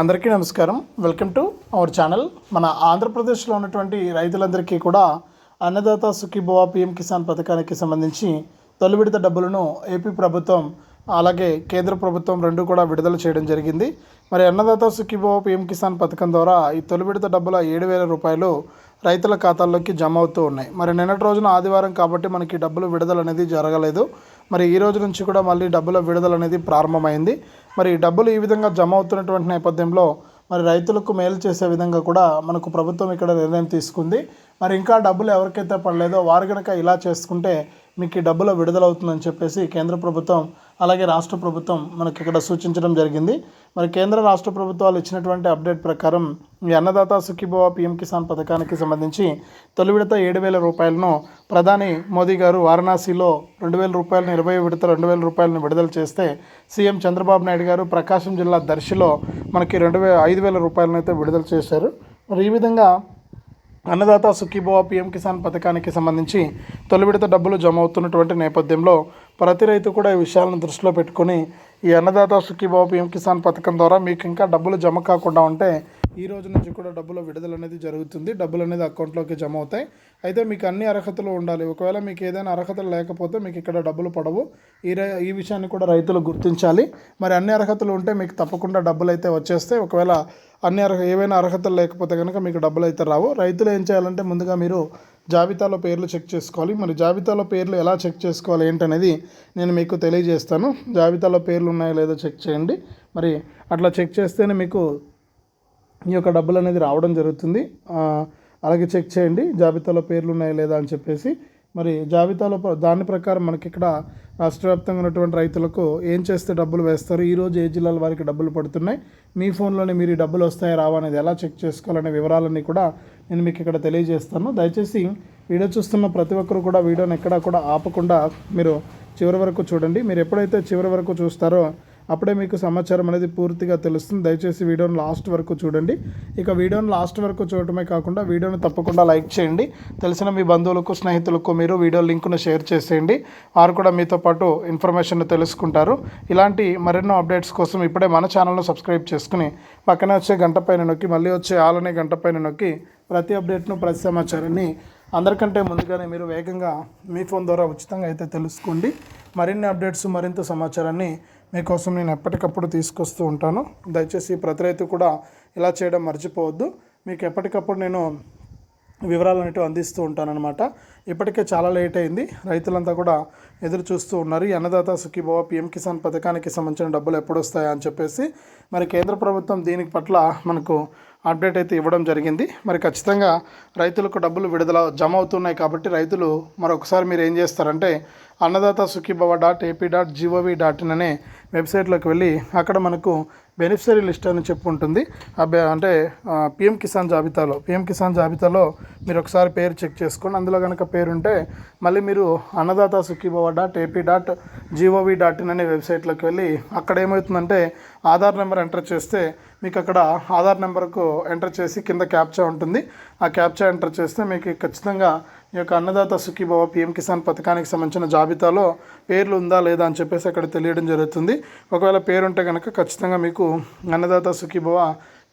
అందరికీ నమస్కారం. Welcome to our channel మన ఆంధ్రప్రదేశ్లో ఉన్నటువంటి రైతులందరికీ కూడా అన్నదాత సుఖీభవ పిఎం కిసాన్ పథకానికి సంబంధించి తొలి విడత డబ్బులను ఏపీ ప్రభుత్వం అలాగే కేంద్ర ప్రభుత్వం రెండు కూడా విడుదల చేయడం జరిగింది. మరి అన్నదాత సుఖీభవ పిఎం కిసాన్ పథకం ద్వారా ఈ తొలి విడత డబ్బుల ఏడు వేల రూపాయలు రైతుల ఖాతాల్లోకి జమ అవుతూ ఉన్నాయి. మరి నిన్నటి రోజున ఆదివారం కాబట్టి మనకి డబ్బులు విడుదల అనేది జరగలేదు. మరి ఈ రోజు నుంచి కూడా మళ్ళీ డబ్బుల విడుదల అనేది ప్రారంభమైంది. మరి డబ్బులు ఈ విధంగా జమ అవుతున్నటువంటి నేపథ్యంలో మరి రైతులకు మేలు చేసే విధంగా కూడా మనకు ప్రభుత్వం ఇక్కడ నిర్ణయం తీసుకుంది. మరి ఇంకా డబ్బులు ఎవరికైతే పడలేదో వారు కనుక ఇలా చేసుకుంటే మీకు ఈ డబ్బులు విడుదలవుతుందని చెప్పేసి కేంద్ర ప్రభుత్వం అలాగే రాష్ట్ర ప్రభుత్వం మనకి ఇక్కడ సూచించడం జరిగింది. మరి కేంద్ర రాష్ట్ర ప్రభుత్వాలు ఇచ్చినటువంటి అప్డేట్ ప్రకారం ఈ అన్నదాత సుఖీభవ పిఎం కిసాన్ పథకానికి సంబంధించి తొలి విడత ఏడు వేల రూపాయలను ప్రధాని మోదీ గారు వారణాసిలో రెండు వేల రూపాయలను ఇరవై విడత రెండు వేల రూపాయలను విడుదల చేస్తే సీఎం చంద్రబాబు నాయుడు గారు ప్రకాశం జిల్లా దర్శిలో మనకి రెండు వేల ఐదు వేల రూపాయలను అయితే విడుదల చేశారు. మరి ఈ విధంగా అన్నదాత సుఖీభవ పీఎం కిసాన్ పథకానికి సంబంధించి తొలి విడత డబ్బులు జమ అవుతున్నటువంటి నేపథ్యంలో ప్రతి రైతు కూడా ఈ విషయాలను దృష్టిలో పెట్టుకొని ఈ అన్నదాత సుఖీభవ పిఎం కిసాన్ పథకం ద్వారా మీకు ఇంకా డబ్బులు జమ కాకుండా ఉంటే ఈ రోజు నుంచి కూడా డబ్బుల విడుదల అనేది జరుగుతుంది. డబ్బులు అనేది అకౌంట్లోకి జమ అవుతాయి. అయితే మీకు అన్ని అర్హతలు ఉండాలి. ఒకవేళ మీకు ఏదైనా అర్హతలు లేకపోతే మీకు ఇక్కడ డబ్బులు పడవు. ఈ ఈ విషయాన్ని కూడా రైతులు గుర్తించాలి. మరి అన్ని అర్హతలు ఉంటే మీకు తప్పకుండా డబ్బులు అయితే వచ్చేస్తాయి. ఒకవేళ అన్ని అర్హ ఏవైనా అర్హతలు లేకపోతే కనుక మీకు డబ్బులు అయితే రావు. రైతులు ఏం చేయాలంటే ముందుగా మీరు జాబితాలో పేర్లు చెక్ చేసుకోవాలి. మరి జాబితాలో పేర్లు ఎలా చెక్ చేసుకోవాలి ఏంటనేది నేను మీకు తెలియజేస్తాను. జాబితాలో పేర్లు ఉన్నాయో లేదో చెక్ చేయండి. మరి అట్లా చెక్ చేస్తేనే మీకు ఈ యొక్క డబ్బులు అనేది రావడం జరుగుతుంది. అలాగే చెక్ చేయండి జాబితాలో పేర్లు ఉన్నాయా లేదా అని చెప్పేసి. మరి జాబితాలో దాని ప్రకారం మనకి ఇక్కడ రాష్ట్ర వ్యాప్తంగా ఉన్నటువంటి రైతులకు ఏం చేస్తే డబ్బులు వేస్తారు? ఈరోజు ఏ జిల్లాల వారికి డబ్బులు పడుతున్నాయి? మీ ఫోన్లోనే మీరు డబ్బులు వస్తాయా రావా అనేది ఎలా చెక్ చేసుకోవాలనే వివరాలన్నీ కూడా నేను మీకు ఇక్కడ తెలియజేస్తాను. దయచేసి వీడియో చూస్తున్న ప్రతి ఒక్కరు కూడా వీడియోని ఎక్కడా కూడా ఆపకుండా మీరు చివరి వరకు చూడండి. మీరు ఎప్పుడైతే చివరి వరకు చూస్తారో అప్పుడే మీకు సమాచారం అనేది పూర్తిగా తెలుస్తుంది. దయచేసి వీడియోను లాస్ట్ వరకు చూడండి. ఇక వీడియోను లాస్ట్ వరకు చూడటమే కాకుండా వీడియోని తప్పకుండా లైక్ చేయండి. తెలిసిన మీ బంధువులకు స్నేహితులకు మీరు వీడియో లింకును షేర్ చేసేయండి. వారు కూడా మీతో పాటు ఇన్ఫర్మేషన్ తెలుసుకుంటారు. ఇలాంటి మరెన్నో అప్డేట్స్ కోసం ఇప్పుడే మన ఛానల్ను సబ్స్క్రైబ్ చేసుకుని పక్కనే వచ్చే గంట పైన నొక్కి మళ్ళీ వచ్చే ఆలనే గంట పైన నొక్కి ప్రతి అప్డేట్ను ప్రతి సమాచారాన్ని అందరికంటే ముందుగానే మీరు వేగంగా మీ ఫోన్ ద్వారా ఉచితంగా అయితే తెలుసుకోండి. మరిన్ని అప్డేట్స్ మరింత సమాచారాన్ని మీకోసం నేను ఎప్పటికప్పుడు తీసుకొస్తూ ఉంటాను. దయచేసి ప్రతి రైతు కూడా ఇలా చేయడం మర్చిపోవద్దు. మీకు ఎప్పటికప్పుడు నేను వివరాలు అనేవి అందిస్తూ ఉంటానన్నమాట. ఇప్పటికే చాలా లేట్ అయింది. రైతులంతా కూడా ఎదురు చూస్తూ ఉన్నారు. ఈ అన్నదాత సుఖీభవ పిఎం కిసాన్ పథకానికి సంబంధించిన డబ్బులు ఎప్పుడు వస్తాయా అని చెప్పేసి. మరి కేంద్ర ప్రభుత్వం దీనికి పట్ల మనకు అప్డేట్ అయితే ఇవ్వడం జరిగింది. మరి ఖచ్చితంగా రైతులకు డబ్బులు విడుదల జమ అవుతున్నాయి కాబట్టి రైతులు మరొకసారి మీరు ఏం చేస్తారంటే Annadata Sukhibhava dot AP dot G O V dot in అనే వెబ్సైట్లోకి వెళ్ళి అక్కడ మనకు బెనిఫిషరీ లిస్ట్ అని చెప్పు ఉంటుంది. అంటే పిఎం కిసాన్ జాబితాలో పిఎం కిసాన్ జాబితాలో మీరు ఒకసారి పేరు చెక్ చేసుకోండి. అందులో కనుక పేరుంటే మళ్ళీ మీరు Annadata Sukhibhava dot AP dot G O V dot in అనే వెబ్సైట్లోకి వెళ్ళి అక్కడ ఏమవుతుందంటే ఆధార్ నెంబర్ ఎంటర్ చేస్తే మీకు అక్కడ ఆధార్ నెంబర్కు ఎంటర్ చేసి కింద క్యాప్చా ఉంటుంది. ఆ క్యాప్చా ఎంటర్ చేస్తే మీకు ఖచ్చితంగా ఈ యొక్క అన్నదాత సుఖీభవ పిఎం కిసాన్ పథకానికి సంబంధించిన జాబితాలో పేర్లు ఉందా లేదా అని చెప్పేసి అక్కడ తెలియడం జరుగుతుంది. ఒకవేళ పేరుంటే కనుక ఖచ్చితంగా మీకు అన్నదాత సుఖీభవ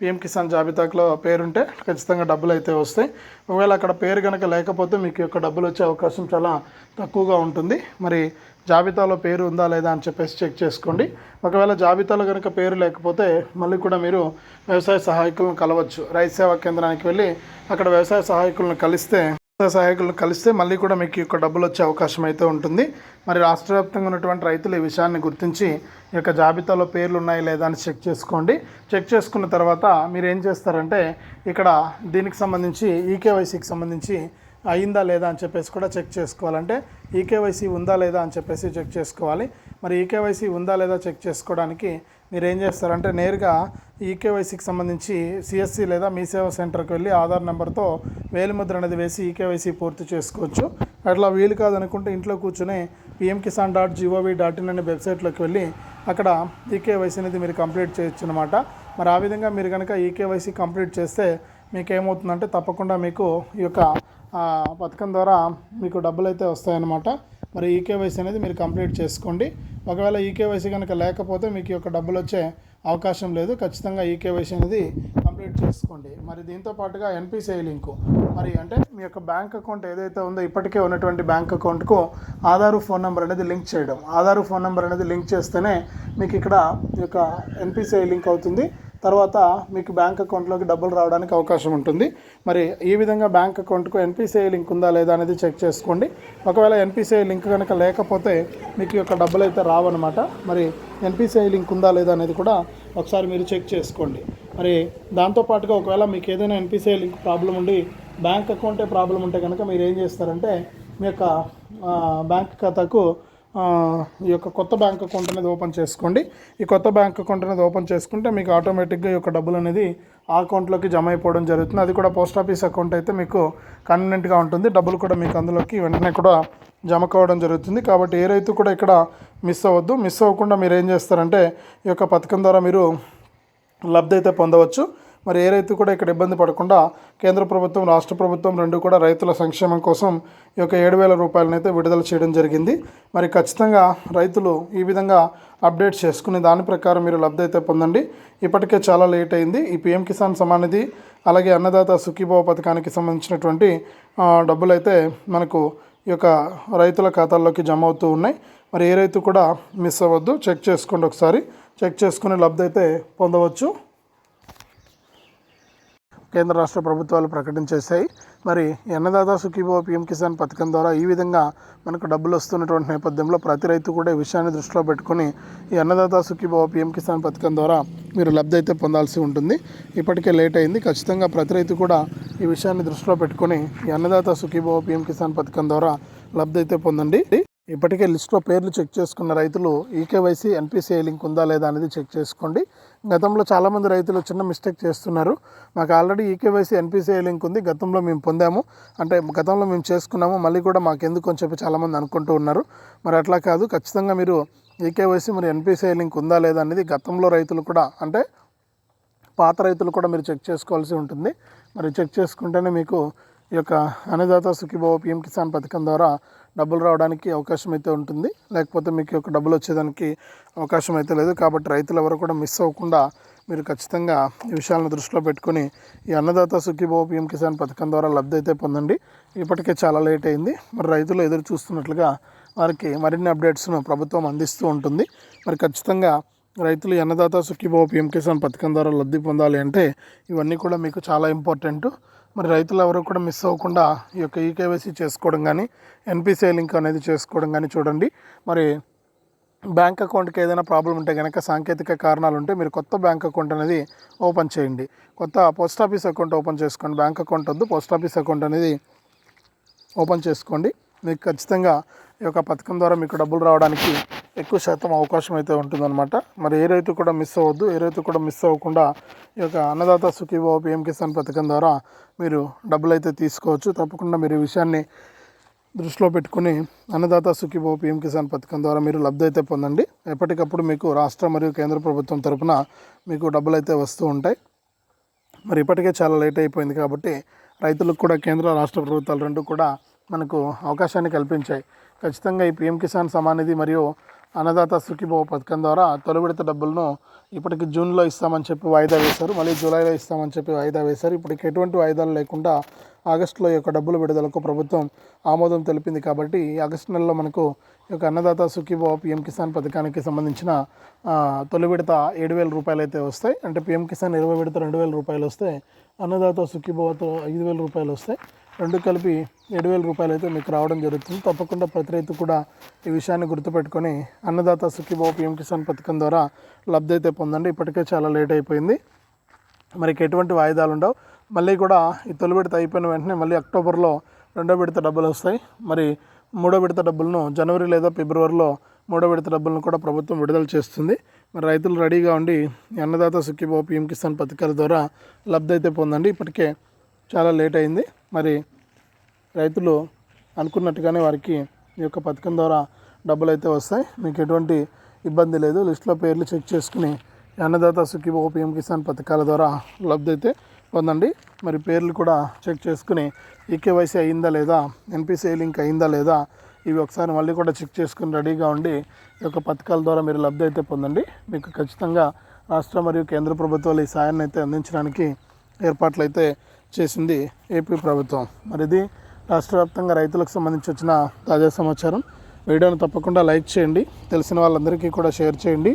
పిఎం కిసాన్ జాబితాలో పేరుంటే ఖచ్చితంగా డబ్బులు అయితే వస్తాయి. ఒకవేళ అక్కడ పేరు కనుక లేకపోతే మీకు యొక్క డబ్బులు వచ్చే అవకాశం చాలా తక్కువగా ఉంటుంది. మరి జాబితాలో పేరు ఉందా లేదా అని చెప్పేసి చెక్ చేసుకోండి. ఒకవేళ జాబితాలో కనుక పేరు లేకపోతే మళ్ళీ కూడా మీరు వ్యవసాయ సహాయకులను కలవచ్చు. రైతు సేవా కేంద్రానికి వెళ్ళి అక్కడ వ్యవసాయ సహాయకులను కలిస్తే సహాయకులను కలిస్తే మళ్ళీ కూడా మీకు యొక్క డబ్బులు వచ్చే అవకాశం అయితే ఉంటుంది. మరి రాష్ట్ర వ్యాప్తంగా ఉన్నటువంటి రైతులు ఈ విషయాన్ని గుర్తించి ఈ యొక్క జాబితాలో పేర్లు ఉన్నాయి లేదా అని చెక్ చేసుకోండి. చెక్ చేసుకున్న తర్వాత మీరు ఏం చేస్తారంటే ఇక్కడ దీనికి సంబంధించి ఈకేవైసీకి సంబంధించి అయిందా లేదా అని చెప్పేసి కూడా చెక్ చేసుకోవాలంటే ఈకేవైసీ ఉందా లేదా అని చెప్పేసి చెక్ చేసుకోవాలి. మరి ఈకేవైసీ ఉందా లేదా చెక్ చేసుకోవడానికి మీరు ఏం చేస్తారంటే నేరుగా ఈకేవైసీకి సంబంధించి సిఎస్సి లేదా మీ సేవా సెంటర్కి వెళ్ళి ఆధార్ నెంబర్తో వేలిముద్ర అనేది వేసి ఈకేవైసీ పూర్తి చేసుకోవచ్చు. అట్లా వీలు కాదనుకుంటే ఇంట్లో కూర్చునే PM Kisan dot G O V dot in అనే వెబ్సైట్లోకి వెళ్ళి అక్కడ ఈకేవైసీ అనేది మీరు కంప్లీట్ చేయొచ్చు అనమాట మరి ఆ విధంగా మీరు కనుక ఈకేవైసీ కంప్లీట్ చేస్తే మీకు ఏమవుతుందంటే తప్పకుండా మీకు ఈ యొక్క పథకం ద్వారా మీకు డబ్బులు అయితే వస్తాయన్నమాట. మరి ఈకేవైసీ అనేది మీరు కంప్లీట్ చేసుకోండి. ఒకవేళ ఈకేవైసీ కనుక లేకపోతే మీకు ఈ యొక్క డబ్బులు వచ్చే అవకాశం లేదు. ఖచ్చితంగా ఈ కేవైసీ అనేది కంప్లీట్ చేసుకోండి. మరి దీంతో పాటుగా ఎన్పిసిఐ లింకు. మరి అంటే మీ యొక్క బ్యాంక్ అకౌంట్ ఏదైతే ఉందో ఇప్పటికే ఉన్నటువంటి బ్యాంక్ అకౌంట్కు ఆధారు ఫోన్ నెంబర్ అనేది లింక్ చేయడం. ఆధారు ఫోన్ నెంబర్ అనేది లింక్ చేస్తేనే మీకు ఇక్కడ ఈ యొక్క ఎన్పిసిఐ లింక్ అవుతుంది. తర్వాత మీకు బ్యాంక్ అకౌంట్లోకి డబ్బులు రావడానికి అవకాశం ఉంటుంది. మరి ఈ విధంగా బ్యాంక్ అకౌంట్కు ఎన్పిసిఐ లింక్ ఉందా లేదా అనేది చెక్ చేసుకోండి. ఒకవేళ ఎన్పిసిఐ లింక్ కనుక లేకపోతే మీకు యొక్క డబ్బులు అయితే రావన్నమాట. మరి ఎన్పిసిఐ లింక్ ఉందా లేదా అనేది కూడా ఒకసారి మీరు చెక్ చేసుకోండి. మరి దాంతోపాటుగా ఒకవేళ మీకు ఏదైనా ఎన్పిసిఐ లింక్ ప్రాబ్లం ఉండి బ్యాంక్ అకౌంటే ప్రాబ్లం ఉంటే కనుక మీరు ఏం చేస్తారంటే మీ యొక్క బ్యాంక్ ఖాతాకు ఈ యొక్క కొత్త బ్యాంక్ అకౌంట్ అనేది ఓపెన్ చేసుకోండి. ఈ కొత్త బ్యాంక్ అకౌంట్ అనేది ఓపెన్ చేసుకుంటే మీకు ఆటోమేటిక్గా ఈ యొక్క డబ్బులు అనేది ఆ అకౌంట్లోకి జమ అయిపోవడం జరుగుతుంది. అది కూడా పోస్ట్ ఆఫీస్ అకౌంట్ అయితే మీకు కన్వీనెంట్గా ఉంటుంది. డబ్బులు కూడా మీకు అందులోకి వెంటనే కూడా జమ కావడం జరుగుతుంది. కాబట్టి ఏ రైతు కూడా ఇక్కడ మిస్ అవ్వద్దు. మిస్ అవ్వకుండా మీరు ఏం చేస్తారంటే ఈ యొక్క పథకం ద్వారా మీరు లబ్ధి అయితే పొందవచ్చు. మరి ఏ రైతు కూడా ఇక్కడ ఇబ్బంది పడకుండా కేంద్ర ప్రభుత్వం రాష్ట్ర ప్రభుత్వం రెండు కూడా రైతుల సంక్షేమం కోసం ఈ యొక్క ఏడు వేల రూపాయలనైతే విడుదల చేయడం జరిగింది. మరి ఖచ్చితంగా రైతులు ఈ విధంగా అప్డేట్ చేసుకుని దాని ప్రకారం మీరు లబ్ధి అయితే పొందండి. ఇప్పటికే చాలా లేట్ అయింది. ఈ పిఎం కిసాన్ సమానిధి అలాగే అన్నదాత సుఖీభావ పథకానికి సంబంధించినటువంటి డబ్బులైతే డబ్బులు అయితే మనకు ఈ యొక్క రైతుల ఖాతాల్లోకి జమ అవుతూ ఉన్నాయి. మరి ఏ రైతు కూడా మిస్ అవ్వద్దు. చెక్ చేసుకోండి ఒకసారి. చెక్ చేసుకుని లబ్ధి అయితే పొందవచ్చు. కేంద్ర రాష్ట్ర ప్రభుత్వాలు ప్రకటించేశాయి. మరి అన్నదాత సుఖీభవ పిఎం కిసాన్ పథకం ద్వారా ఈ విధంగా మనకు డబ్బులు వస్తున్నటువంటి నేపథ్యంలో ప్రతి రైతు కూడా ఈ విషయాన్ని దృష్టిలో పెట్టుకొని ఈ అన్నదాత సుఖీభవ పిఎం కిసాన్ పథకం ద్వారా మీరు లబ్ధి అయితే పొందాల్సి ఉంటుంది. ఇప్పటికే లేట్ అయింది. ఖచ్చితంగా ప్రతి రైతు కూడా ఈ విషయాన్ని దృష్టిలో పెట్టుకొని ఈ అన్నదాత సుఖీభవ పిఎం కిసాన్ పథకం ద్వారా లబ్ధి అయితే పొందండి. ఇప్పటికే లిస్ట్లో పేర్లు చెక్ చేసుకున్న రైతులు ఈకేవైసీ ఎన్పిసిఐ లింక్ ఉందా లేదా అనేది చెక్ చేసుకోండి. గతంలో చాలామంది రైతులు చిన్న మిస్టేక్ చేస్తున్నారు. మాకు ఆల్రెడీ ఈకేవైసీ ఎన్పిసిఐ లింక్ ఉంది. గతంలో మేము పొందాము. అంటే గతంలో మేము చేసుకున్నాము. మళ్ళీ కూడా మాకు ఎందుకు అని చెప్పి చాలామంది అనుకుంటూ ఉన్నారు. మరి అట్లా కాదు. ఖచ్చితంగా మీరు ఈకేవైసీ మరి ఎన్పిసిఐ లింక్ ఉందా లేదా అనేది గతంలో రైతులు కూడా అంటే పాత రైతులు కూడా మీరు చెక్ చేసుకోవాల్సి ఉంటుంది. మరి చెక్ చేసుకుంటేనే మీకు ఈ యొక్క అన్నదాత సుఖీభావ పిఎం కిసాన్ పథకం ద్వారా డబ్బులు రావడానికి అవకాశం అయితే ఉంటుంది. లేకపోతే మీకు యొక్క డబ్బులు వచ్చేదానికి అవకాశం అయితే లేదు. కాబట్టి రైతులు ఎవరు కూడా మిస్ అవ్వకుండా మీరు ఖచ్చితంగా ఈ విషయాలను దృష్టిలో పెట్టుకొని ఈ అన్నదాత సుఖీభావ పిఎం కిసాన్ పథకం ద్వారా లబ్ధి అయితే పొందండి. ఇప్పటికే చాలా లేట్ అయింది. మరి రైతులు ఎదురు చూస్తున్నట్లుగా వారికి మరిన్ని అప్డేట్స్ను ప్రభుత్వం అందిస్తూ ఉంటుంది. మరి ఖచ్చితంగా రైతులు అన్నదాత సుఖీభావ పిఎం కిసాన్ పథకం ద్వారా లబ్ధి పొందాలి అంటే ఇవన్నీ కూడా మీకు చాలా ఇంపార్టెంట్. మరి రైతులు ఎవరు కూడా మిస్ అవ్వకుండా ఈ యొక్క ఈకేవైసీ చేసుకోవడం కానీ ఎన్పిసిఐ లింక్ అనేది చేసుకోవడం కానీ చూడండి. మరి బ్యాంక్ అకౌంట్కి ఏదైనా ప్రాబ్లం ఉంటే కనుక సాంకేతిక కారణాలు ఉంటే మీరు కొత్త బ్యాంక్ అకౌంట్ అనేది ఓపెన్ చేయండి. కొత్త పోస్ట్ ఆఫీస్ అకౌంట్ ఓపెన్ చేసుకోండి. బ్యాంక్ అకౌంట్ వద్దు పోస్ట్ ఆఫీస్ అకౌంట్ అనేది ఓపెన్ చేసుకోండి. మీకు ఖచ్చితంగా ఈ యొక్క పథకం ద్వారా మీకు డబ్బులు రావడానికి ఎక్కువ శాతం అవకాశం అయితే ఉంటుందన్నమాట. మరి ఏ రైతు కూడా మిస్ అవ్వద్దు. ఏ రైతు కూడా మిస్ అవ్వకుండా ఈ యొక్క అన్నదాత సుఖీభావ పిఎం కిసాన్ పథకం ద్వారా మీరు డబ్బులు అయితే తీసుకోవచ్చు. తప్పకుండా మీరు ఈ విషయాన్ని దృష్టిలో పెట్టుకుని అన్నదాత సుఖీభావ పిఎం కిసాన్ పథకం ద్వారా మీరు లబ్ధి అయితే పొందండి. ఎప్పటికప్పుడు మీకు రాష్ట్ర మరియు కేంద్ర ప్రభుత్వం తరపున మీకు డబ్బులు అయితే వస్తూ ఉంటాయి. మరి ఇప్పటికే చాలా లేట్ అయిపోయింది కాబట్టి రైతులకు కూడా కేంద్ర రాష్ట్ర ప్రభుత్వాలు రెండు కూడా మనకు అవకాశాన్ని కల్పించాయి. ఖచ్చితంగా ఈ పిఎం కిసాన్ సమానిధి మరియు అన్నదాత సుఖీభవ పథకం ద్వారా తొలి విడత డబ్బులను ఇప్పటికి జూన్లో ఇస్తామని చెప్పి వాయిదా వేశారు. మళ్ళీ జూలైలో ఇస్తామని చెప్పి వాయిదా వేశారు. ఇప్పటికి ఎటువంటి వాయిదాలు లేకుండా ఆగస్టులో యొక్క డబ్బుల విడుదలకు ప్రభుత్వం ఆమోదం తెలిపింది కాబట్టి ఆగస్టు నెలలో మనకు ఈ యొక్క అన్నదాత సుఖీభవ పిఎం కిసాన్ పథకానికి సంబంధించిన తొలి విడత ఏడు వేల రూపాయలు అయితే వస్తాయి. అంటే పిఎం కిసాన్ ఇరవై విడత రెండు వేల రూపాయలు వస్తాయి అన్నదాత సుఖీభవతో ఐదు వేల రూపాయలు వస్తాయి. రెండు కలిపి ఏడు వేల రూపాయలు అయితే మీకు రావడం జరుగుతుంది. తప్పకుండా ప్రతి రైతు కూడా ఈ విషయాన్ని గుర్తుపెట్టుకొని అన్నదాత సుఖీభావ పిఎం కిసాన్ పథకం ద్వారా లబ్ధి అయితే పొందండి. ఇప్పటికే చాలా లేట్ అయిపోయింది. మనకి ఎటువంటి వాయిదాలు ఉండవు. మళ్ళీ కూడా ఈ తొలి విడత అయిపోయిన వెంటనే మళ్ళీ అక్టోబర్లో రెండో విడత డబ్బులు వస్తాయి. మరి మూడో విడత డబ్బులను జనవరి లేదా ఫిబ్రవరిలో మూడో విడత డబ్బులను కూడా ప్రభుత్వం విడుదల చేస్తుంది. మరి రైతులు రెడీగా ఉండి అన్నదాత సుఖీభావ పిఎం కిసాన్ పథకాల ద్వారా లబ్ధి అయితే పొందండి. ఇప్పటికే చాలా లేట్ అయింది. మరి రైతులు అనుకున్నట్టుగానే వారికి ఈ యొక్క పథకం ద్వారా డబ్బులు అయితే వస్తాయి. మీకు ఎటువంటి ఇబ్బంది లేదు. లిస్టులో పేర్లు చెక్ చేసుకుని అన్నదాత సుఖీభో పిఎం కిసాన్ పథకాల ద్వారా లబ్ధి అయితే పొందండి. మరి పేర్లు కూడా చెక్ చేసుకుని ఈకేవైసీ అయిందా లేదా ఎన్పిసిఐ లింక్ అయిందా లేదా ఇవి ఒకసారి మళ్ళీ కూడా చెక్ చేసుకుని రెడీగా ఉండి ఈ యొక్క పథకాల ద్వారా మీరు లబ్ధి అయితే పొందండి. మీకు ఖచ్చితంగా రాష్ట్ర మరియు కేంద్ర ప్రభుత్వాలు ఈ సాయాన్ని అయితే అందించడానికి ఏర్పాట్లు అయితే చేసింది ఏపీ ప్రభుత్వం. మరి ఇది రాష్ట్ర వ్యాప్తంగా రైతులకు సంబంధించి వచ్చిన తాజా సమాచారం. వీడియోను తప్పకుండా లైక్ చేయండి. తెలిసిన వాళ్ళందరికీ కూడా షేర్ చేయండి.